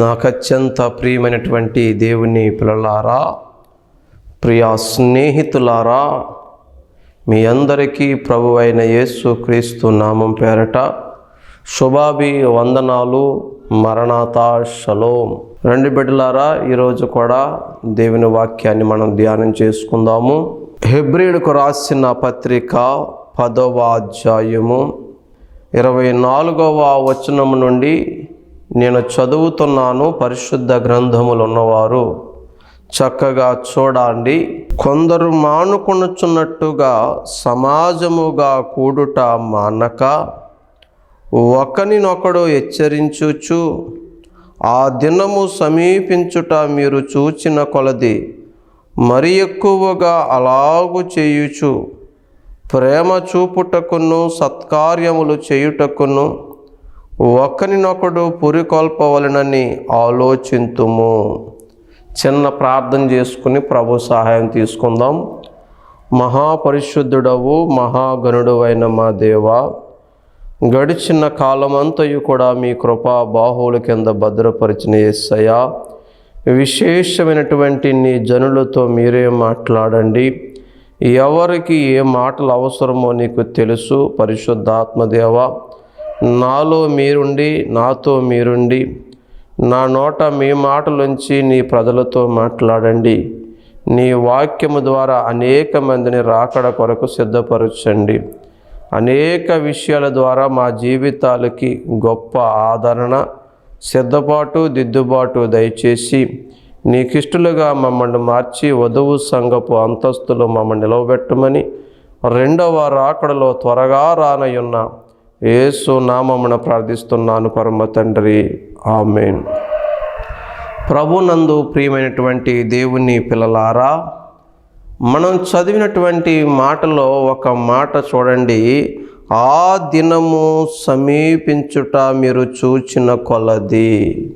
నాకు అత్యంత ప్రియమైనటువంటి దేవుని పిల్లలారా ప్రియ స్నేహితులారా మీ అందరికీ ప్రభు అయిన యేసు క్రీస్తు నామం పేరట శుభాభి వందనాలు మరణాత షలోం రెండు బిడ్డలారా ఈరోజు కూడా దేవుని వాక్యాన్ని మనం ధ్యానం చేసుకుందాము. హెబ్రిడ్కు రాసిన పత్రిక పదవ అధ్యాయము ఇరవై నాలుగవ వచనము నుండి నేను చదువుతున్నాను పరిశుద్ధ గ్రంథములు ఉన్నవారు చక్కగా చూడండి. కొందరు మానుకొనుచున్నట్టుగా సమాజముగా కూడుట మానక ఒకనినొకడు హెచ్చరించుచు ఆ దినము సమీపించుట మీరు చూచిన కొలది మరి ఎక్కువగా అలాగు చేయుచు ప్రేమ చూపుటకును సత్కార్యములు చేయుటకును ఒకరినొకడు పురికొల్పవలనని ఆలోచింతుము. చిన్న ప్రార్థన చేసుకుని ప్రభు సహాయం తీసుకుందాం. మహాపరిశుద్ధుడవు మహాగణుడు అయిన మా దేవ గడిచిన కాలమంతయు కూడా మీ కృపా బాహువుల కింద భద్రపరిచిన ఎస్సయ్యా విశేషమైనటువంటి నీ జనులతో మీరే మాట్లాడండి. ఎవరికి ఏ మాటలు అవసరమో నీకు తెలుసు పరిశుద్ధాత్మదేవ నాలో మీరుండి నాతో మీరుండి నా నోట మీ మాటలుంచి నీ ప్రజలతో మాట్లాడండి. నీ వాక్యము ద్వారా అనేక మందిని రాకడ కొరకు సిద్ధపరచండి. అనేక విషయాల ద్వారా మా జీవితాలకి గొప్ప ఆదరణ సిద్ధపాటు దిద్దుబాటు దయచేసి నీకిష్టలుగా మమ్మల్ని మార్చి వధువు సంఘపు అంతస్తులు మమ్మల్ని నిలవబెట్టమని రెండవ రాకడలో త్వరగా రానయున్న ఏసు నామమున ప్రార్థిస్తున్నాను పరమ తండ్రి. ఆమెన్. ప్రభునందు ప్రియమైనటువంటి దేవుని పిల్లలారా మనం చదివినటువంటి మాటలో ఒక మాట చూడండి. ఆ దినము సమీపించుట మీరు చూచిన కొలది.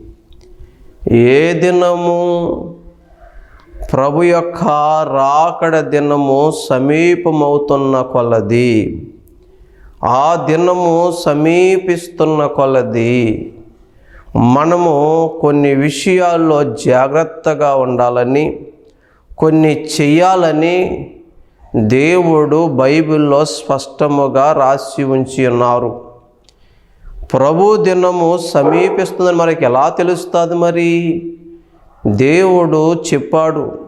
ఏ దినము? ప్రభు యొక్క రాకడ దినము సమీపమవుతున్న కొలది. ఆ దినము సమీపిస్తున్న కొలది మనము కొన్ని విషయాల్లో జాగ్రత్తగా ఉండాలని కొన్ని చెయ్యాలని దేవుడు బైబిల్లో స్పష్టముగా రాసి ఉంచి ఉన్నారు. ప్రభు దినము సమీపిస్తుందని మనకి ఎలా తెలుస్తుంది మరి? దేవుడు చెప్పాడు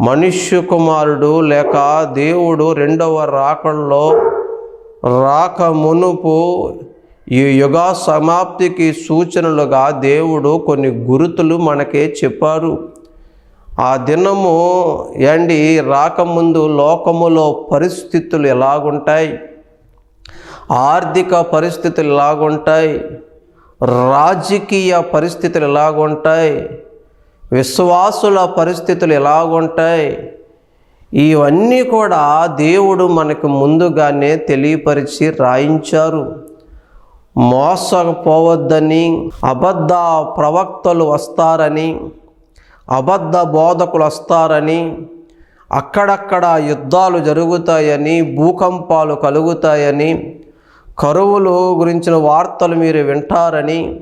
మనుష్య కుమారుడు లేక దేవుడు రెండవ రాకడలో రాక మునుపు ఈ యుగ సమాప్తికి సూచనలుగా దేవుడు కొన్ని గురుతులు మనకే చెప్పారు. ఆ దినము ఏండి రాకముందు లోకములో పరిస్థితులు ఎలాగుంటాయి? ఆర్థిక పరిస్థితులు ఎలాగుంటాయి? రాజకీయ పరిస్థితులు ఎలాగుంటాయి? విశ్వాసుల పరిస్థితులు ఎలాగుంటాయి? ఇవన్నీ కూడా దేవుడు మనకు ముందుగానే తెలియపరిచి రాయించారు. మోసపోవద్దని అబద్ధ ప్రవక్తలు వస్తారని అబద్ధ బోధకులు వస్తారని అక్కడక్కడ యుద్ధాలు జరుగుతాయని భూకంపాలు కలుగుతాయని కరువులు గురించిన వార్తలు మీరు వింటారని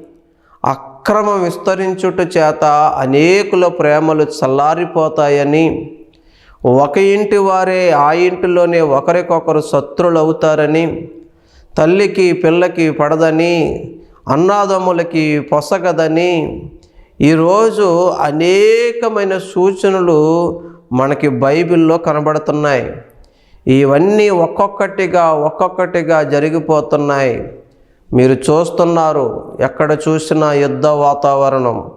అక్రమం విస్తరించుట చేత అనేకుల ప్రేమలు చల్లారిపోతాయని ఒక ఇంటి వారే ఆ ఇంటిలోనే ఒకరికొకరు శత్రులు అవుతారని తల్లికి పిల్లకి పడదని అన్నాదమ్ములకి పొసగదని ఈరోజు అనేకమైన సూచనలు మనకి బైబిల్లో కనబడుతున్నాయి. ఇవన్నీ ఒక్కొక్కటిగా ఒక్కొక్కటిగా జరిగిపోతున్నాయి. మీరు చూస్తున్నారు ఎక్కడ చూసినా యుద్ధ వాతావరణం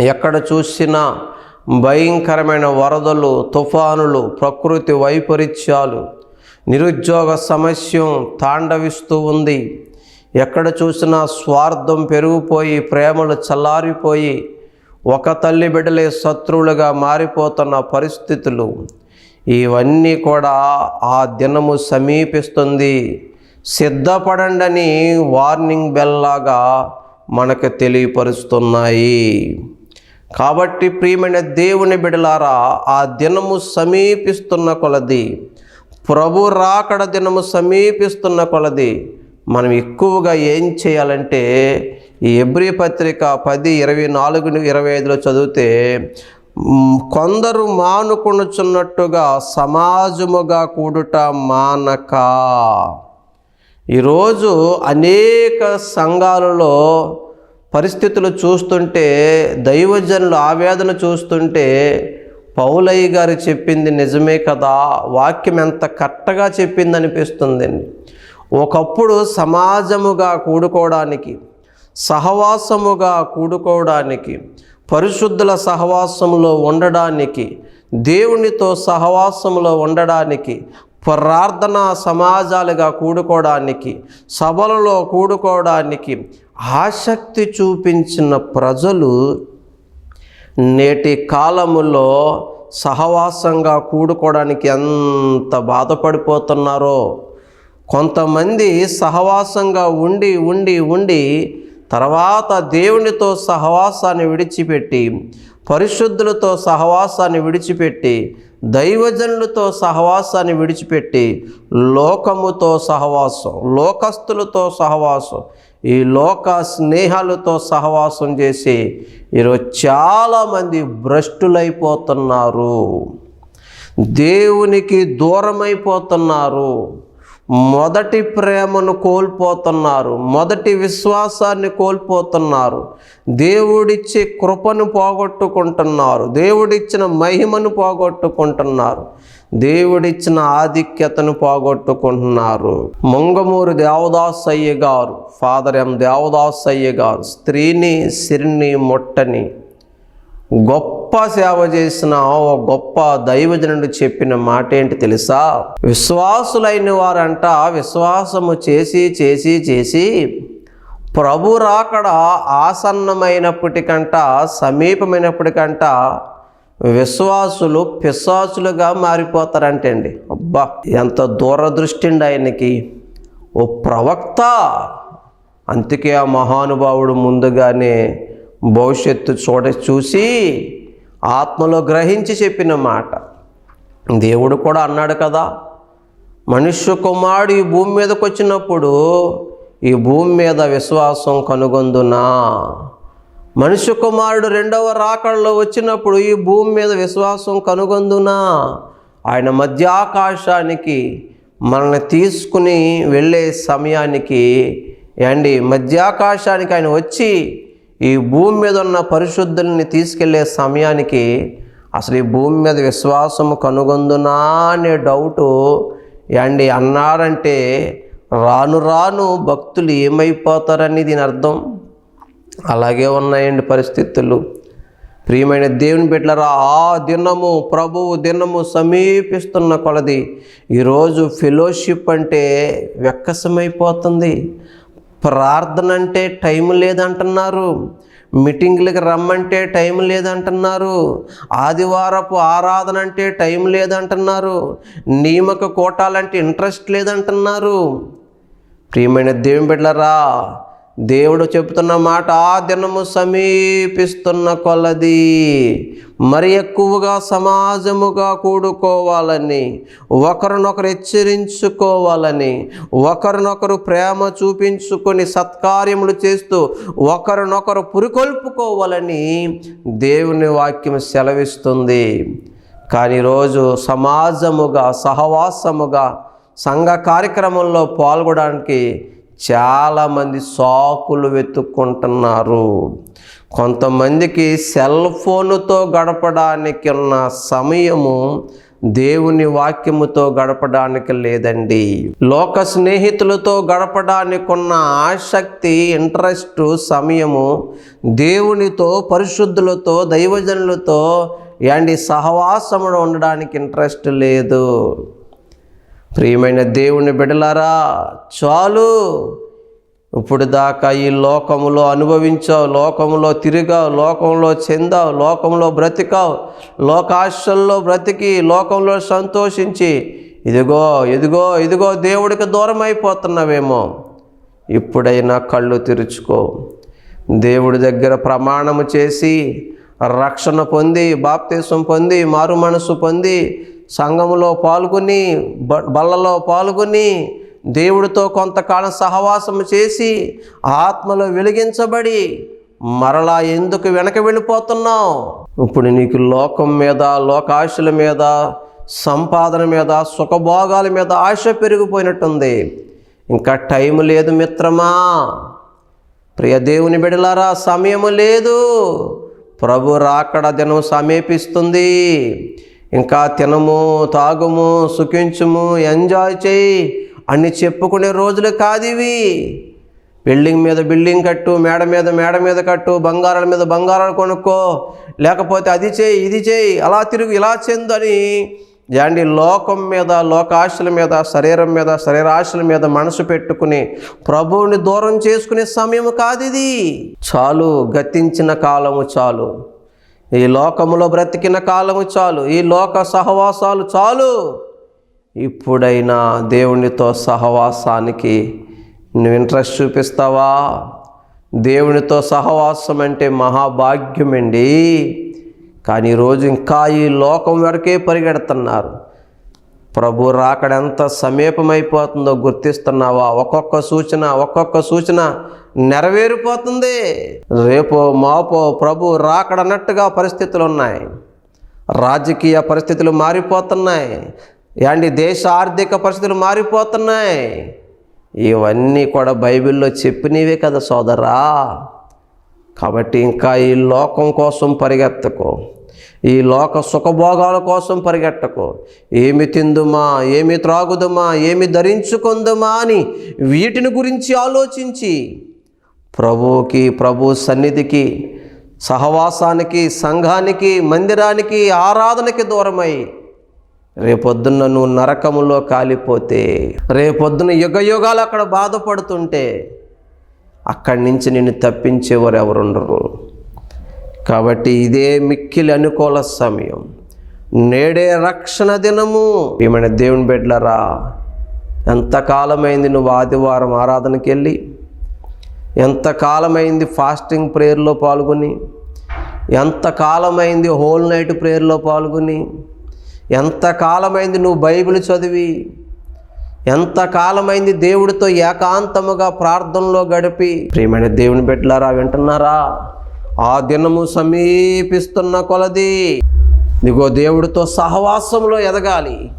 ఎక్కడ చూసినా భయంకరమైన వరదలు తుఫానులు ప్రకృతి వైపరీత్యాలు నిరుద్యోగ సమస్య తాండవిస్తూ ఉంది. ఎక్కడ చూసినా స్వార్థం పెరిగిపోయి ప్రేమలు చల్లారిపోయి ఒక తల్లి బిడ్డలే శత్రువులుగా మారిపోతున్న పరిస్థితులు. ఇవన్నీ కూడా ఆ దినము సమీపిస్తుంది. సిద్ధపడండి వార్నింగ్ బెల్లాగా మనకు తెలియపరుస్తున్నాయి. కాబట్టి ప్రియమైన దేవుని బిడలారా ఆ దినము సమీపిస్తున్న కొలది ప్రభు రాకడ దినము సమీపిస్తున్న కొలది మనం ఎక్కువగా ఏం చేయాలంటే ఈ ఎబ్రి పత్రిక పది ఇరవై నాలుగు ఇరవై ఐదులో చదివితే కొందరు మానుకొనుచున్నట్టుగా సమాజముగా కూడుట మానక. ఈరోజు అనేక సంఘాలలో పరిస్థితులు చూస్తుంటే దైవజనులు ఆవేదన చూస్తుంటే పౌలయ్య గారు చెప్పింది నిజమే కదా వాక్యం ఎంత కట్టగా చెప్పింది అనిపిస్తుందండి ఒకప్పుడు సమాజముగా కూడుకోవడానికి సహవాసముగా కూడుకోవడానికి పరిశుద్ధుల సహవాసంలో ఉండడానికి దేవునితో సహవాసంలో ఉండడానికి ప్రార్థనా సమాజాలుగా కూడుకోవడానికి సభలలో కూడుకోవడానికి ఆసక్తి చూపించిన ప్రజలు నేటి కాలములో సహవాసంగా కూడుకోవడానికి ఎంత బాధపడిపోతున్నారో. కొంతమంది సహవాసంగా ఉండి ఉండి ఉండి తర్వాత దేవునితో సహవాసాన్ని విడిచిపెట్టి పరిశుద్ధులతో సహవాసాన్ని విడిచిపెట్టి దైవజనులతో సహవాసాన్ని విడిచిపెట్టి లోకముతో సహవాసం లోకస్తులతో సహవాసం ఈ లోక స్నేహాలతో సహవాసం చేసి ఈరోజు చాలామంది భ్రష్టులైపోతున్నారు. దేవునికి దూరమైపోతున్నారు. మొదటి ప్రేమను కోల్పోతున్నారు మొదటి విశ్వాసాన్ని కోల్పోతున్నారు. దేవుడిచ్చే కృపను పోగొట్టుకుంటున్నారు దేవుడిచ్చిన మహిమను పోగొట్టుకుంటున్నారు దేవుడిచ్చిన ఆధిక్యతను పోగొట్టుకుంటున్నారు. ముంగమూరు దేవదాస్ అయ్య గారు ఫాదర్ ఎం దేవదాస్ అయ్య గారు స్త్రీని సిరిని ముట్టని గొప్ప గొప్ప సేవ చేసిన ఓ గొప్ప దైవజనుడు చెప్పిన మాట ఏంటి తెలుసా? విశ్వాసులైన వారంట విశ్వాసము చేసి చేసి చేసి ప్రభు రాకడ ఆసన్నమైనప్పటికంట సమీపమైనప్పటికంట విశ్వాసులు పిశాసులుగా మారిపోతారంటండి. అబ్బా ఎంత దూరదృష్టి అండి ఆయనకి. ఓ ప్రవక్త అందుకే ఆ మహానుభావుడు ముందుగానే భవిష్యత్తు చూడ చూసి ఆత్మలో గ్రహించి చెప్పిన మాట. దేవుడు కూడా అన్నాడు కదా మనుష్య కుమారుడు ఈ భూమి మీదకి వచ్చినప్పుడు ఈ భూమి మీద విశ్వాసం కనుగొందునా? మనుష్య కుమారుడు రెండవ రాకడలో వచ్చినప్పుడు ఈ భూమి మీద విశ్వాసం కనుగొందునా? ఆయన మధ్యాకాశానికి మనల్ని తీసుకుని వెళ్ళే సమయానికి అండి మధ్యాకాశానికి ఆయన వచ్చి ఈ భూమి మీద ఉన్న పరిశుద్ధుల్ని తీసుకెళ్ళే సమయానికి అసలు ఈ భూమి మీద విశ్వాసము కనుగొందునా అనే డౌటు అండి అన్నారంటే రాను రాను భక్తులు ఏమైపోతారని దీని అర్థం. అలాగే ఉన్నాయండి పరిస్థితులు. ప్రియమైన దేవుని బిడ్డలరా ఆ దినము ప్రభువు దినము సమీపిస్తున్న కొలది. ఈరోజు ఫెలోషిప్ అంటే వెక్కసమైపోతుంది ప్రార్థన అంటే టైం లేదంటున్నారు. మీటింగ్లకి రమ్మంటే టైం లేదంటున్నారు. ఆదివారపు ఆరాధన అంటే టైం లేదంటున్నారు. నియమక కోటాలంటే ఇంట్రెస్ట్ లేదంటున్నారు. ప్రియమైన దేవుని బిడ్డలరా దేవుడు చెబుతున్న మాట ఆ దినము సమీపిస్తున్న కొలది. మరి ఎక్కువగా సమాజముగా కూడుకోవాలని ఒకరినొకరు హెచ్చరించుకోవాలని ఒకరినొకరు ప్రేమ చూపించుకొని సత్కార్యములు చేస్తూ ఒకరినొకరు పురికొల్పుకోవాలని దేవుని వాక్యం సెలవిస్తుంది. కానీ ఈరోజు సమాజముగా సహవాసముగా సంఘ కార్యక్రమంలో పాల్గొనడానికి చాలామంది సాకులు వెతుక్కుంటున్నారు. కొంతమందికి సెల్ ఫోన్తో గడపడానికి ఉన్న సమయము దేవుని వాక్యముతో గడపడానికి లేదండి. లోక స్నేహితులతో గడపడానికి ఉన్న ఆసక్తి ఇంట్రెస్ట్ సమయము దేవునితో పరిశుద్ధులతో దైవజనులతో అండి సహవాసములో ఉండడానికి ఇంట్రెస్ట్ లేదు. ప్రియమైన దేవుని బిడలారా చాలు. ఇప్పుడు దాకా ఈ లోకములో అనుభవించావు లోకంలో తిరిగావు లోకంలో చెందావు లోకంలో బ్రతికావు లోకాశల్లో బ్రతికి లోకంలో సంతోషించి ఇదిగో ఇదిగో ఇదిగో దేవుడికి దూరం అయిపోతున్నావేమో ఇప్పుడైనా కళ్ళు తెరుచుకో. దేవుడి దగ్గర ప్రమాణము చేసి రక్షణ పొంది బాప్తీసం పొంది మారు మనసు పొంది సంఘములో పాల్గొని బ- బల్లలో పాల్గొని దేవుడితో కొంతకాలం సహవాసం చేసి ఆత్మలో వెలిగించబడి మరలా ఎందుకు వెనక వెళ్ళిపోతున్నావు? ఇప్పుడు నీకు లోకం మీద లోకాశల మీద సంపాదన మీద సుఖభోగాల మీద ఆశ పెరిగిపోయినట్టుంది. ఇంకా టైం లేదు మిత్రమా. ప్రియ దేవుని బిడలారా సమయము లేదు. ప్రభు రాకడ దినం సమీపిస్తుంది. ఇంకా తినము తాగుము సుఖించుము ఎంజాయ్ చేయి. అని చెప్పుకునే రోజులు కాదివి. బిల్డింగ్ మీద బిల్డింగ్ కట్టు మేడ మీద మేడ మీద కట్టు బంగారాల మీద బంగారాలు కొనుక్కో. లేకపోతే అది చేయి ఇది చేయి అలా తిరుగు ఇలా చెందని యాండి లోకం మీద లోకాశల మీద శరీరం మీద శరీరాశల మీద మనసు పెట్టుకుని ప్రభువుని దూరం చేసుకునే సమయం కాదు ఇది చాలు గతించిన కాలము చాలు. ఈ లోకములో బ్రతికిన కాలము చాలు ఈ లోక సహవాసాలు చాలు. ఇప్పుడైనా దేవునితో సహవాసానికి నువ్వు ఇంట్రెస్ట్ చూపిస్తావా? దేవునితో సహవాసం అంటే మహాభాగ్యమండి. కానీ ఈరోజు ఇంకా ఈ లోకం వరకే పరిగెడుతున్నారు. ప్రభు రాకడెంత సమీపమైపోతుందో గుర్తిస్తున్నావా? ఒక్కొక్క సూచన ఒక్కొక్క సూచన నెరవేరిపోతుంది. రేపో మాపో ప్రభు రాకడన్నట్టుగా పరిస్థితులు ఉన్నాయి రాజకీయ పరిస్థితులు మారిపోతున్నాయి. యాండి దేశ ఆర్థిక పరిస్థితులు మారిపోతున్నాయి. ఇవన్నీ కూడా బైబిల్లో చెప్పినవే కదా సోదరా. కాబట్టి ఇంకా ఈ లోకం కోసం పరిగెత్తకు. ఈ లోక సుఖభోగాల కోసం పరిగెట్టకు ఏమి తిందుమా ఏమి త్రాగుదుమా ఏమి ధరించుకుందుమా అని వీటిని గురించి ఆలోచించి ప్రభువుకి ప్రభు సన్నిధికి సహవాసానికి సంఘానికి మందిరానికి ఆరాధనకి దూరమై రేపొద్దున నువ్వు నరకములో కాలిపోతే రేపొద్దున యుగ యుగాలు అక్కడ బాధపడుతుంటే అక్కడి నుంచి నిన్ను తప్పించేవారు ఎవరుండరు కాబట్టి ఇదే మిక్కిలి అనుకూల సమయం. నేడే రక్షణ దినము. ఏమైనా దేవుని బిడ్డలరా ఎంతకాలమైంది నువ్వు ఆదివారం ఆరాధనకి వెళ్ళి ఎంతకాలమైంది ఫాస్టింగ్ ప్రేయర్లో పాల్గొని ఎంతకాలమైంది హోల్ నైట్ ప్రేయర్లో పాల్గొని ఎంతకాలమైంది నువ్వు బైబిల్ చదివి ఎంతకాలమైంది దేవుడితో ఏకాంతముగా ప్రార్థనలో గడిపి. ప్రియమైన దేవుని బిడ్డలారా వింటున్నారా? ఆ దినము సమీపిస్తున్న కొలది. ఇదిగో దేవుడితో సహవాసంలో ఎదగాలి.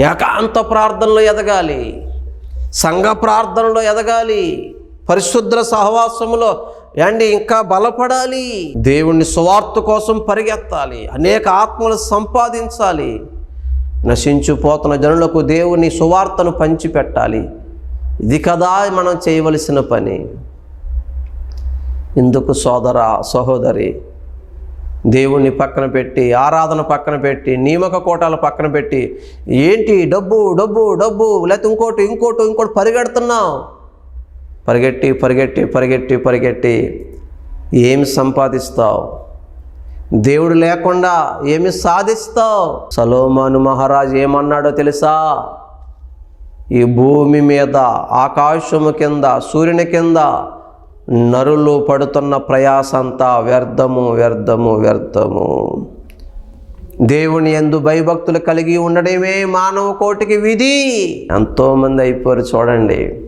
ఏకాంత ప్రార్థనలో ఎదగాలి. సంఘ ప్రార్థనలో ఎదగాలి. పరిశుద్ధ సహవాసములో అండి ఇంకా బలపడాలి. దేవుణ్ణి సువార్త కోసం పరిగెత్తాలి. అనేక ఆత్మలు సంపాదించాలి. నశించిపోతున్న జనులకు దేవుని సువార్తను పంచిపెట్టాలి. ఇది కదా మనం చేయవలసిన పని. ఇందుకు సోదర సహోదరి దేవుణ్ణి పక్కన పెట్టి ఆరాధన పక్కన పెట్టి నియమక కోటాల పక్కన పెట్టి ఏంటి డబ్బు డబ్బు డబ్బు లేకపోతే ఇంకోటి ఇంకోటి ఇంకోటి పరిగెడుతున్నావు? పరిగెట్టి పరిగెట్టి పరిగెట్టి పరిగెట్టి ఏమి సంపాదిస్తావు? దేవుడు లేకుండా ఏమి సాధిస్తావు? సలోమాను మహారాజు ఏమన్నాడో తెలుసా? ఈ భూమి మీద ఆకాశము కింద సూర్యుని కింద నరులు పడుతున్న ప్రయాసంతా వ్యర్థము వ్యర్థము వ్యర్థము. దేవుని ఎందు భయభక్తులు కలిగి ఉండడమే మానవ కోటికి విధి. ఎంతోమంది అయిపోయారు చూడండి.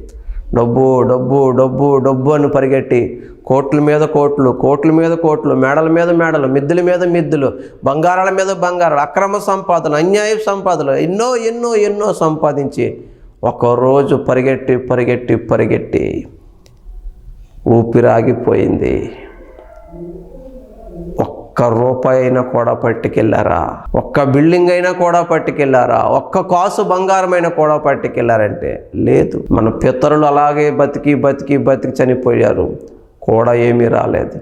డబ్బు డబ్బు డబ్బు డబ్బు అని పరిగెట్టి కోట్ల మీద కోట్లు కోట్ల మీద కోట్లు మేడల మీద మేడలు మిద్దుల మీద మిద్దులు బంగారాల మీద బంగారాలు అక్రమ సంపాదన అన్యాయ సంపాదన ఎన్నో ఎన్నో ఎన్నో సంపాదించి ఒకరోజు పరిగెట్టి పరిగెట్టి పరిగెట్టి ఊపిరాగిపోయింది ఒక్క ఒక్క రూపాయి అయినా కూడా పట్టుకెళ్ళారా ఒక్క బిల్డింగ్ అయినా కూడా పట్టుకెళ్ళారా ఒక్క కాసు బంగారమైనా కూడా పట్టుకెళ్ళారంటే లేదు. మన పితరులు అలాగే బతికి బతికి బతికి చనిపోయారు. కూడా ఏమీ రాలేదు.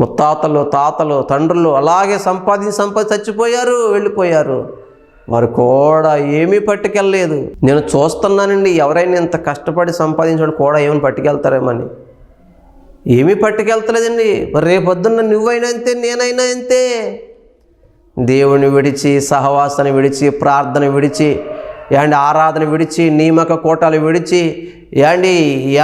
ముత్తాతలు తాతలు తండ్రులు అలాగే సంపాదించి సంపాది చచ్చిపోయారు వెళ్ళిపోయారు. వారు కూడా ఏమీ పట్టుకెళ్ళలేదు. నేను చూస్తున్నానండి ఎవరైనా ఇంత కష్టపడి సంపాదించాడు కూడా ఏమైనా పట్టుకెళ్తారేమని ఏమీ పట్టుకెళ్తలేదండి. మరి రేపొద్దున్న నువ్వైనా అంతే నేనైనా అంతే. దేవుని విడిచి సహవాసాన్ని విడిచి ప్రార్థన విడిచి ఏండి ఆరాధన విడిచి నియమక కోటాలు విడిచి ఏమండి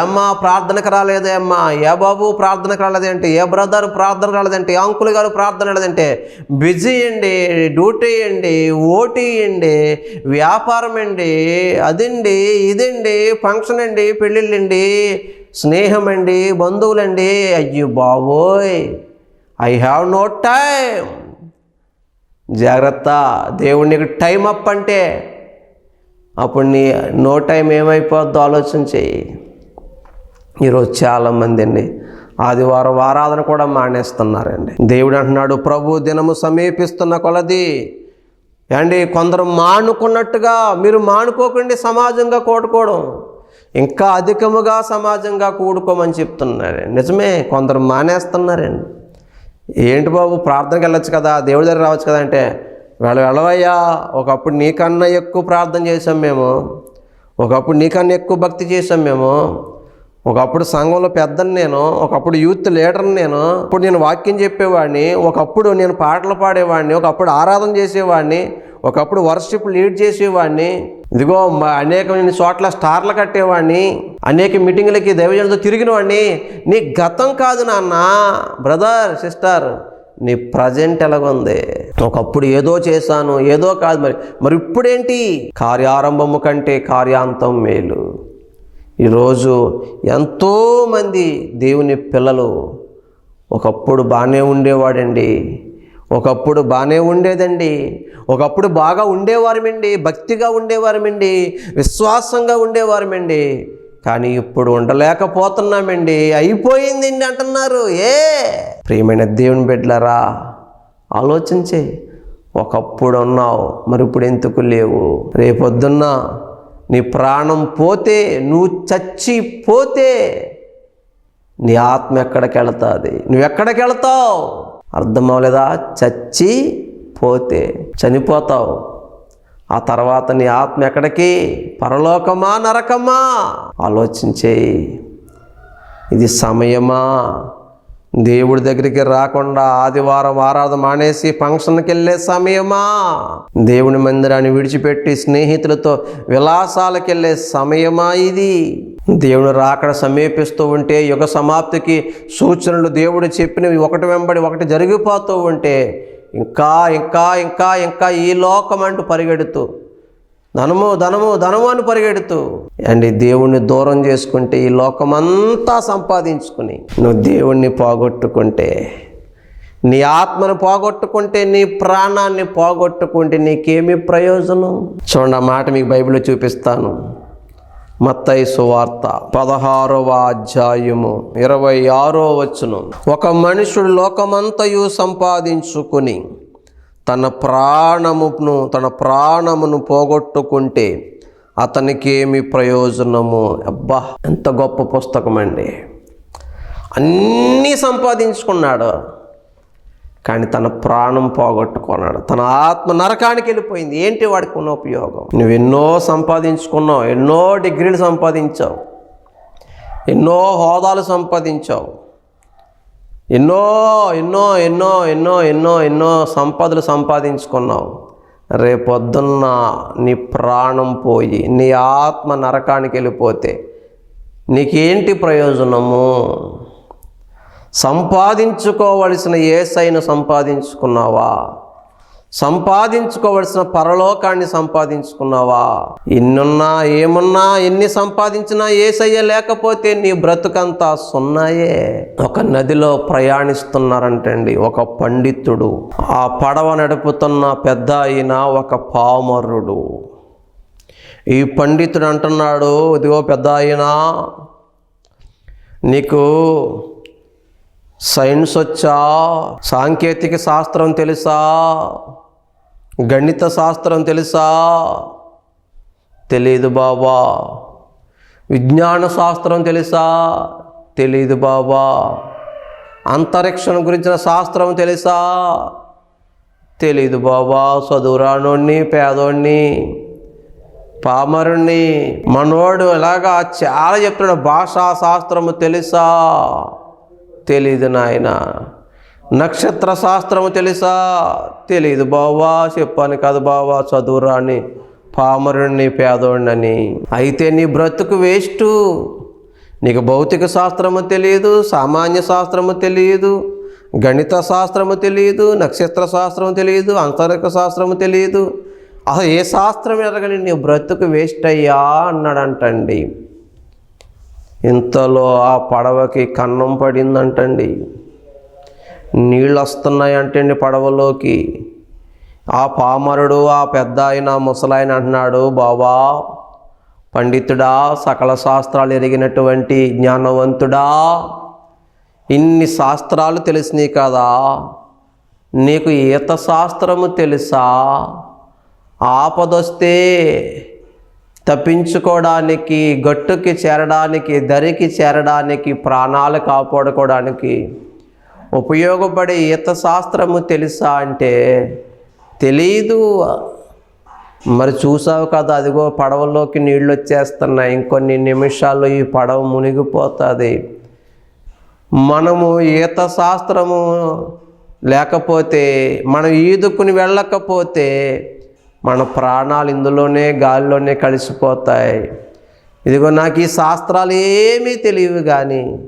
ఏమ్మా ప్రార్థనకు రాలేదే అమ్మా ఏ బాబు ప్రార్థనకు రాలేదంటే ఏ బ్రదర్ ప్రార్థనకు రాలేదంటే ఏ అంకుల్ గారు ప్రార్థన రాలేదంటే బిజీ అండి డ్యూటీ అండి ఓటీ అండి వ్యాపారం అండి అదండి ఇదండి ఫంక్షన్ అండి పెళ్ళిళ్ళండి స్నేహం అండి బంధువులండి అయ్యో బాబోయ్. ఐ హ్యావ్ నో టైం జాగ్రత్త దేవుడు నీకు టైం అప్ అంటే అప్పుడు నీ నో టైం ఏమైపోద్దో ఆలోచన చెయ్యి. ఈరోజు చాలామంది అండి ఆదివారం ఆరాధన కూడా మానేస్తున్నారండి. దేవుడు అంటున్నాడు ప్రభు దినము సమీపిస్తున్న కొలది. అండి కొందరు మానుకున్నట్టుగా మీరు మానుకోకండి సమాజంగా కూడుకోవడం ఇంకా అధికముగా సమాజంగా కూడుకోమని చెప్తున్నారు. నిజమే కొందరు మానేస్తున్నారండి. ఏంటి బాబు ప్రార్థనకి వెళ్ళొచ్చు కదా దేవుడి దగ్గర రావచ్చు కదా అంటే వెళ్ళ వెళ్ళవయ్యా ఒకప్పుడు నీకన్నా ఎక్కువ ప్రార్థన చేసాం మేము ఒకప్పుడు నీకన్నా ఎక్కువ భక్తి చేసాం మేము ఒకప్పుడు సంఘంలో పెద్దని నేను ఒకప్పుడు యూత్ లీడర్ని నేను ఇప్పుడు నేను వాక్యం చెప్పేవాడిని ఒకప్పుడు నేను పాటలు పాడేవాడిని ఒకప్పుడు ఆరాధన చేసేవాడిని ఒకప్పుడు వర్షిప్ లీడ్ చేసేవాడిని. ఇదిగో అనేక చోట్ల స్టార్లు కట్టేవాడిని అనేక మీటింగులకి దైవజనులతో తిరిగిన వాడిని నీ గతం కాదు నాన్న బ్రదర్ సిస్టర్ నీ ప్రజెంట్ ఎలాగుంది? ఒకప్పుడు ఏదో చేశాను ఏదో కాదు మరి. మరి ఇప్పుడేంటి? కార్యారంభము కంటే కార్యాంతం మేలు. ఈరోజు ఎంతోమంది దేవుని పిల్లలు ఒకప్పుడు బాగానే ఉండేవాడండి ఒకప్పుడు బాగానే ఉండేదండి ఒకప్పుడు బాగా ఉండేవారమండి భక్తిగా ఉండేవారమండి విశ్వాసంగా ఉండేవారమండి కానీ ఇప్పుడు ఉండలేకపోతున్నామండి అయిపోయిందండి అంటున్నారు. ఏ? ప్రియమైన దేవుని బిడ్డలారా ఆలోచించే ఒకప్పుడు ఉన్నావు మరి ఇప్పుడు ఎందుకు లేవు? రేపొద్దున్న నీ ప్రాణం పోతే నువ్వు చచ్చిపోతే నీ ఆత్మ ఎక్కడికెళతాది నువ్వు ఎక్కడికి వెళతావు? అర్థం అవ్వలేదా? చచ్చి పోతే చనిపోతావు. ఆ తర్వాత నీ ఆత్మ ఎక్కడికి? పరలోకమా నరకమా? ఆలోచించేయి. ఇది సమయమా? దేవుడి దగ్గరికి రాకుండా ఆదివారం ఆరాధన మానేసి ఫంక్షన్కి వెళ్ళే సమయమా? దేవుని మందిరాన్ని విడిచిపెట్టి స్నేహితులతో విలాసాలకు వెళ్ళే సమయమా ఇది? దేవుడు రాకడ సమీపిస్తూ ఉంటే యుగ సమాప్తికి సూచనలు దేవుడు చెప్పినవి ఒకటి వెంబడి ఒకటి జరిగిపోతూ ఉంటే ఇంకా ఇంకా ఇంకా ఇంకా ఈ లోకం అంటూ పరిగెడుతూ ధనము ధనము ధనము అని పరిగెడుతూ అండి దేవుణ్ణి దూరం చేసుకుంటే ఈ లోకమంతా సంపాదించుకుని నువ్వు దేవుణ్ణి పోగొట్టుకుంటే నీ ఆత్మను పోగొట్టుకుంటే నీ ప్రాణాన్ని పోగొట్టుకుంటే నీకేమి ప్రయోజనం? చూడండి ఆ మాట మీకు బైబిల్లో చూపిస్తాను. మత్తయి సువార్త పదహారవ అధ్యాయము ఇరవై ఆరో వచ్చును ఒక మనుషుడు లోకమంతయు సంపాదించుకుని తన ప్రాణమును తన ప్రాణమును పోగొట్టుకుంటే అతనికి ఏమి ప్రయోజనము? అబ్బా ఎంత గొప్ప పుస్తకం అండి అన్నీ సంపాదించుకున్నాడు. కానీ తన ప్రాణం పోగొట్టుకున్నాడు. తన ఆత్మ నరకానికి వెళ్ళిపోయింది. ఏంటి వాడికి ఉన్న ఉపయోగం? నువ్వు ఎన్నో సంపాదించుకున్నావు ఎన్నో డిగ్రీలు సంపాదించావు ఎన్నో హోదాలు సంపాదించావు. ఎన్నో ఎన్నో ఎన్నో ఎన్నో ఎన్నో ఎన్నో సంపదలు సంపాదించుకున్నావు. రేపొద్దున్న నీ ప్రాణం పోయి నీ ఆత్మ నరకానికి వెళ్ళిపోతే నీకేంటి ప్రయోజనము? సంపాదించుకోవలసిన ఏసైను సంపాదించుకున్నావా? సంపాదించుకోవలసిన పరలోకాన్ని సంపాదించుకున్నావా? ఎన్నున్నా ఏమున్నా ఎన్ని సంపాదించినా ఏసయ్య లేకపోతే నీ బ్రతుకంతా సున్నాయే. ఒక నదిలో ప్రయాణిస్తున్నారంటండి ఒక పండితుడు. ఆ పడవ నడుపుతున్న పెద్ద అయిన ఒక పామరుడు ఈ పండితుడు అంటున్నాడు ఇదిగో పెద్ద అయినా నీకు సైన్స్ వచ్చా సాంకేతిక శాస్త్రం తెలుసా? గణిత శాస్త్రం తెలుసా? తెలియదు బాబా విజ్ఞాన శాస్త్రం తెలుసా? తెలియదు బాబా అంతరిక్షం గురించిన శాస్త్రం తెలుసా? తెలీదు బాబా చదువురానోడిని పేదోడిని పామరుణ్ణి మనోడు ఎలాగా చాలా చెప్తున్నాడు. భాషా శాస్త్రము తెలుసా? తెలీదు నాయన. నక్షత్ర శాస్త్రము తెలుసా? తెలీదు బావా చెప్పాను కదా బావా చదువురాని పామరుణ్ణి పేదోడినని. అయితే నీ బ్రతుకు వేస్టు. నీకు భౌతిక శాస్త్రము తెలియదు సామాన్య శాస్త్రము తెలియదు గణిత శాస్త్రము తెలియదు నక్షత్ర శాస్త్రం తెలియదు అంతరిక శాస్త్రము తెలియదు అసలు ఏ శాస్త్రం ఎరగని నీ బ్రతుకు వేస్ట్ అయ్యా అన్నాడంటండి. ఇంతలో ఆ పడవకి కన్నం పడిందంటండి. నీళ్ళు వస్తున్నాయంటండి పడవలోకి. ఆ పామరుడు ఆ పెద్ద ఆయన ముసలాయన అంటున్నాడు బాబా పండితుడా సకల శాస్త్రాలు ఎరిగినటువంటి జ్ఞానవంతుడా ఇన్ని శాస్త్రాలు తెలిసినాయి కదా నీకు ఈత శాస్త్రము తెలుసా? ఆపదొస్తే తప్పించుకోవడానికి గట్టుకి చేరడానికి దరికి చేరడానికి ప్రాణాలు కాపాడుకోవడానికి ఉపయోగపడే ఈత శాస్త్రము తెలుసా అంటే తెలీదు. మరి చూసావు కదా అదిగో పడవలోకి నీళ్ళు వచ్చేస్తున్నాయి. ఇంకొన్ని నిమిషాల్లో ఈ పడవ మునిగిపోతుంది. మనము ఈత శాస్త్రము లేకపోతే మనం ఈదుకుని వెళ్ళకపోతే మన ప్రాణాలు ఇందులోనే గాలిలోనే కలిసిపోతాయి. ఇదిగో నాకు ఈ శాస్త్రాలు ఏమీ తెలియవు కానీ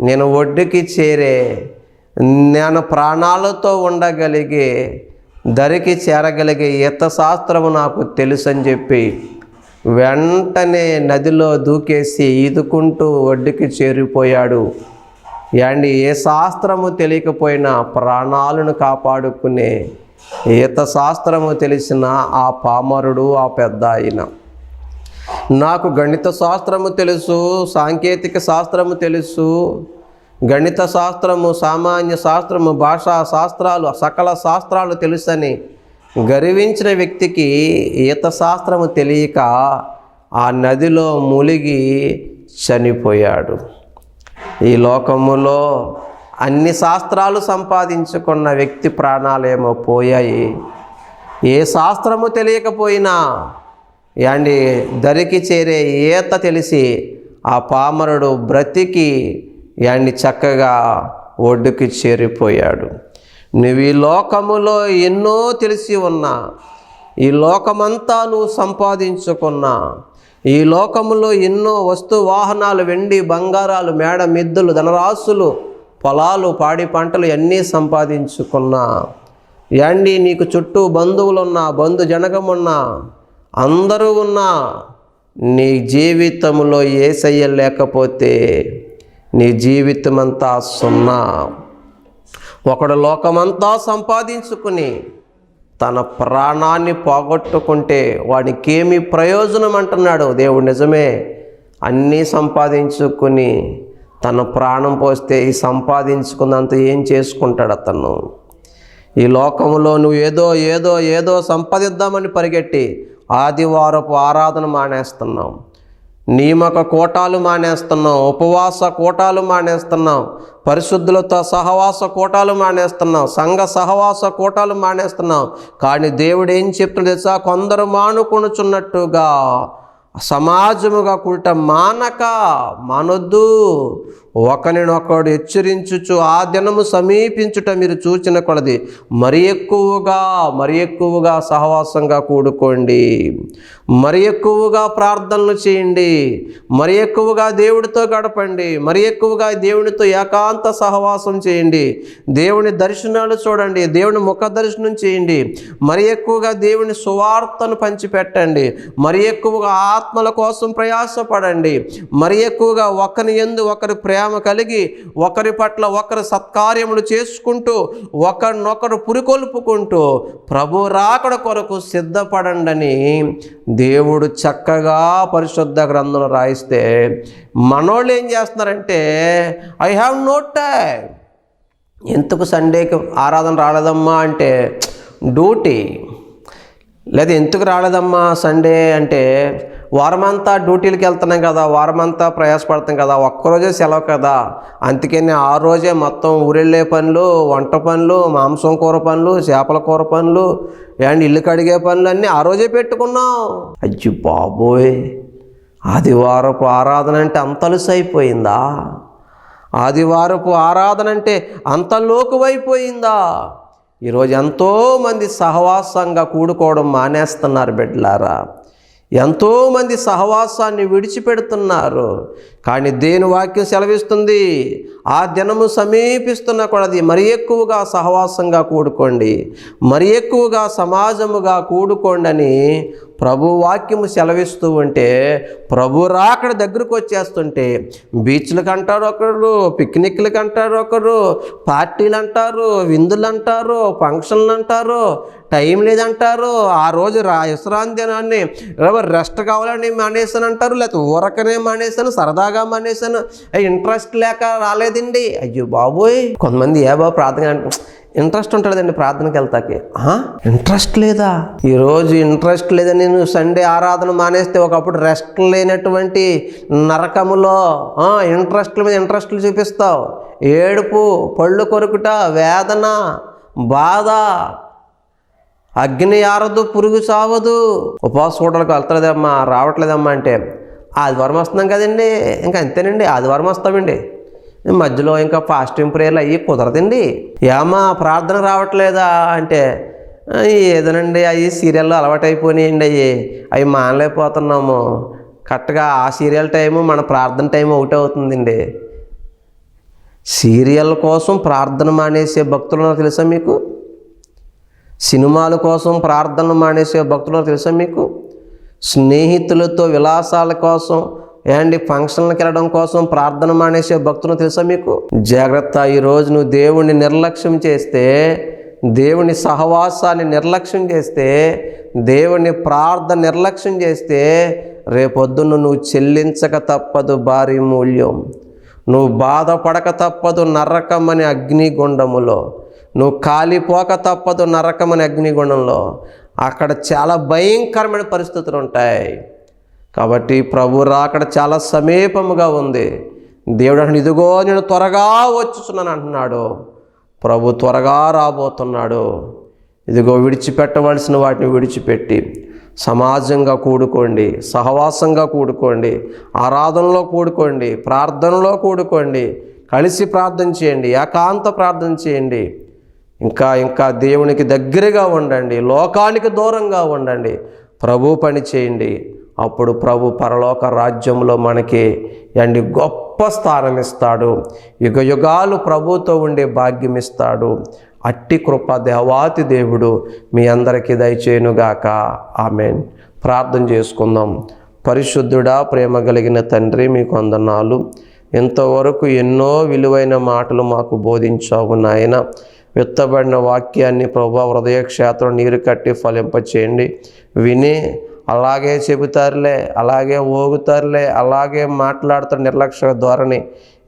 నేను ఒడ్డుకి చేరే నేను ప్రాణాలతో ఉండగలిగే దరికి చేరగలిగే ఈత శాస్త్రము నాకు తెలుసు అని చెప్పి వెంటనే నదిలో దూకేసి ఈదుకుంటూ ఒడ్డుకి చేరిపోయాడు. యాండి ఏ శాస్త్రము తెలియకపోయినా ప్రాణాలను కాపాడుకునే ఈత శాస్త్రము తెలిసిన ఆ పామరుడు ఆ పెద్ద ఆయన. నాకు గణిత శాస్త్రము తెలుసు సాంకేతిక శాస్త్రము తెలుసు గణిత శాస్త్రము సామాన్య శాస్త్రము భాషా శాస్త్రాలు సకల శాస్త్రాలు తెలుసని గర్వించిన వ్యక్తికి ఈత శాస్త్రము తెలియక ఆ నదిలో మునిగి చనిపోయాడు. ఈ లోకములో అన్ని శాస్త్రాలు సంపాదించుకున్న వ్యక్తి ప్రాణాలేమో పోయాయి. ఏ శాస్త్రము తెలియకపోయినా యాండి దరికి చేరే ఈత తెలిసి ఆ పామరుడు బ్రతికి యాన్ని చక్కగా ఒడ్డుకి చేరిపోయాడు. నువ్వు ఈ లోకములో ఎన్నో తెలిసి ఉన్నా ఈ లోకమంతా నువ్వు సంపాదించుకున్నా ఈ లోకములో ఎన్నో వస్తు వాహనాలు వెండి బంగారాలు మేడ మిద్దులు ధనరాశులు పొలాలు పాడి పంటలు అన్నీ సంపాదించుకున్నా. యాండి నీకు చుట్టూ బంధువులున్నా బంధు జనగమున్నా అందరూ ఉన్నా నీ జీవితంలో ఏసయ్య లేకపోతే నీ జీవితం అంతా సున్నా. ఒకడు లోకమంతా సంపాదించుకుని తన ప్రాణాన్ని పోగొట్టుకుంటే వాడికేమి ప్రయోజనం అంటున్నాడు దేవుడు నిజమే. అన్నీ సంపాదించుకుని తన ప్రాణం పోస్తే ఈ సంపాదించుకున్నంత ఏం చేసుకుంటాడు అతను? ఈ లోకంలో నువ్వు ఏదో ఏదో ఏదో సంపాదిద్దామని పరిగెట్టి ఆదివారపు ఆరాధన మానేస్తున్నావు. నియమక కోటాలు మానేస్తున్నాం ఉపవాస కోటాలు మానేస్తున్నాం పరిశుద్ధులతో సహవాస కోటాలు మానేస్తున్నాం సంఘ సహవాస కోటాలు మానేస్తున్నాం కానీ దేవుడు ఏం చెప్తున్నాడు తెలుసా? కొందరు మానుకొనుచున్నట్టుగా సమాజముగా కుట మానక మానొద్దు. ఒకరినొకడు హెచ్చరించుచు ఆ దినము సమీపించుట మీరు చూచిన కొలది. మరి ఎక్కువగా మరి ఎక్కువగా సహవాసంగా కూడుకోండి. మరి ఎక్కువగా ప్రార్థనలు చేయండి. మరి ఎక్కువగా దేవుడితో గడపండి. మరి ఎక్కువగా దేవునితో ఏకాంత సహవాసం చేయండి. దేవుని దర్శనాలు చూడండి. దేవుని ముఖ దర్శనం చేయండి. మరి ఎక్కువగా దేవుని సువార్తను పంచిపెట్టండి. మరి ఎక్కువగా ఆత్మల కోసం ప్రయాసపడండి. మరి ఎక్కువగా ఒకరి ఎందు ఒకరి ప్రేమ కలిగి ఒకరి పట్ల ఒకరి సత్కార్యములు చేసుకుంటూ ఒకరినొకరు పురికొల్పుకుంటూ ప్రభు రాకడ కొరకు సిద్ధపడండి దేవుడు చక్కగా పరిశుద్ధ గ్రంథంలో రాయిస్తే మనోళ్ళు ఏం చేస్తున్నారంటే ఐ హ్యావ్ నో టైం. ఎందుకు సండేకి ఆరాధన రాలేదమ్మా? అంటే డ్యూటీ. లేదా ఎందుకు రాలేదమ్మా సండే? అంటే వారమంతా డ్యూటీలకు వెళ్తున్నాం కదా వారమంతా ప్రయాసపడతాం కదా ఒక్కరోజే సెలవు కదా. అందుకని ఆ రోజే మొత్తం ఊరెళ్ళే పనులు వంట పనులు మాంసం కూర పనులు చేపల కూర పనులు అండ్ ఇల్లు కడిగే పనులు అన్నీ ఆ రోజే పెట్టుకున్నాం. అయ్యి బాబోయ్! ఆదివారపు ఆరాధన అంటే అంత అలుసైపోయిందా? ఆదివారపు ఆరాధన అంటే అంత లోకువైపోయిందా? ఈరోజు ఎంతోమంది సహవాసంగా కూడుకోవడం మానేస్తున్నారు బిడ్డలారా. ఎంతోమంది సహవాసాన్ని విడిచిపెడుతున్నారు. కానీ దేని వాక్యం సెలవిస్తుంది? ఆ దినము సమీపిస్తున్న కొనది మరి ఎక్కువగా సహవాసంగా కూడుకోండి. మరి ఎక్కువగా సమాజముగా కూడుకోండి అని ప్రభు వాక్యము సెలవిస్తూ ఉంటే ప్రభు రాకడ దగ్గరకు వచ్చేస్తుంటే బీచ్లకు అంటారు ఒకరు పిక్నిక్లకు అంటారు ఒకరు పార్టీలు అంటారు విందులు అంటారు ఫంక్షన్లు అంటారు టైం లేదంటారు ఆ రోజు రా విశ్రాంతి దినాన్ని రెస్ట్ కావాలని మానేసాను అంటారు లేకపోతే ఊరకనే మానేశాను సరదాగా మానేశాను ఇంట్రెస్ట్ లేక రాలేదండి. అయ్యో బాబోయ్. కొంతమంది ఏ బాబు ప్రార్థన ఇంట్రెస్ట్ ఉంటుందండి ప్రార్థనకి వెళ్తాకి. ఇంట్రెస్ట్ లేదా? ఈరోజు ఇంట్రెస్ట్ లేదని నేను సండే ఆరాధన మానేస్తే ఒకప్పుడు రెస్ట్ లేనటువంటి నరకములో ఇంట్రెస్ట్ల మీద ఇంట్రెస్ట్లు చూపిస్తావు. ఏడుపు పళ్ళు కొరుకుట వేదన బాధ అగ్ని ఆరదు పురుగు సావదు ఉపవాస హోటల్కి వెళ్తలేదమ్మా రావట్లేదమ్మా అంటే ఆదివారం వస్తున్నాం కదండి. ఇంకా అంతేనండి ఆదివారం వస్తామండి. మధ్యలో ఇంకా ఫాస్టింగ్ ప్రేయర్లు అవి కుదరదండి. ఏమా ప్రార్థన రావట్లేదా అంటే "ఆ, ఏదోనండి అవి సీరియల్లో అలవాటైపోయినాయండి అవి అవి మానలేకపోతున్నాము. కరెక్ట్గా ఆ సీరియల్ టైము మన ప్రార్థన టైం ఒకటే అవుతుందండి. సీరియల్ కోసం ప్రార్థన మానేసే భక్తులు తెలుసా మీకు? సినిమాల కోసం ప్రార్థనలు మానేసే భక్తులు తెలుసా మీకు? స్నేహితులతో విలాసాల కోసం అండ్ ఫంక్షన్లకు వెళ్ళడం కోసం ప్రార్థన మానేసే భక్తులు తెలుసా మీకు? జాగ్రత్త ఈరోజు నువ్వు దేవుణ్ణి నిర్లక్ష్యం చేస్తే దేవుని సహవాసాన్ని నిర్లక్ష్యం చేస్తే దేవుని ప్రార్థన నిర్లక్ష్యం చేస్తే రేపొద్దున నువ్వు చెల్లించక తప్పదు భారీ మూల్యం. నువ్వు బాధపడక తప్పదు నరకం నరకమని అగ్నిగుండములో. నువ్వు కాలిపోక తప్పదు నరకం నరకమని అగ్నిగుండంలో. అక్కడ చాలా భయంకరమైన పరిస్థితులు ఉంటాయి. కాబట్టి ప్రభు రాకడ చాలా సమీపముగా ఉంది. దేవుడు అంటున్నాడు, ఇదిగో నేను త్వరగా వచ్చుచున్నాను అంటున్నాడు. ప్రభు త్వరగా రాబోతున్నాడు. ఇదిగో విడిచిపెట్టవలసిన వాటిని విడిచిపెట్టి సమాజంగా కూడుకోండి సహవాసంగా కూడుకోండి ఆరాధనలో కూడుకోండి ప్రార్థనలో కూడుకోండి కలిసి ప్రార్థన చేయండి ఏకాంత ప్రార్థన చేయండి. ఇంకా ఇంకా దేవునికి దగ్గరగా ఉండండి లోకానికి దూరంగా ఉండండి. ప్రభు పని చేయండి. అప్పుడు ప్రభు పరలోక రాజ్యంలో మనకి అండి గొప్ప స్థానం ఇస్తాడు. యుగ యుగాలు ప్రభుతో ఉండే భాగ్యం ఇస్తాడు. అట్టి కృప దేవాతి దేవుడు మీ అందరికీ దయచేయునుగాక. ఆమెన్. ప్రార్థన చేసుకుందాం. పరిశుద్ధుడా ప్రేమ కలిగిన తండ్రి మీకు వందనాలు. ఇంతవరకు ఎన్నో విలువైన మాటలు మాకు బోధించావు నాయన. విత్తబడిన వాక్యాన్ని ప్రభా హృదయ క్షేత్రం నీరు కట్టి ఫలింపచేయండి. విని అలాగే చెబుతారులే అలాగే ఓగుతారులే అలాగే మాట్లాడుతారు నిర్లక్ష్య ధోరణి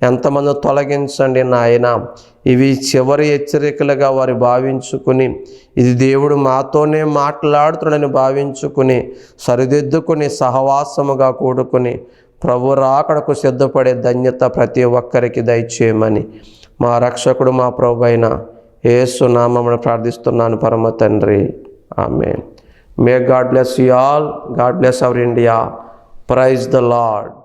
ఎంతమంది తొలగించండి నాయన. ఇవి చివరి హెచ్చరికలుగా వారు భావించుకుని ఇది దేవుడు మాతోనే మాట్లాడుతున్నాడని భావించుకుని సరిదిద్దుకుని సహవాసముగా కూడుకుని ప్రభు రాకడకు సిద్ధపడే ధన్యత ప్రతి ఒక్కరికి దయచేయమని మా రక్షకుడు మా ప్రభు అయిన ఏసునామమును ప్రార్థిస్తున్నాను పరమ తండ్రి. ఆమె May God bless you all. God bless our India. Praise the Lord.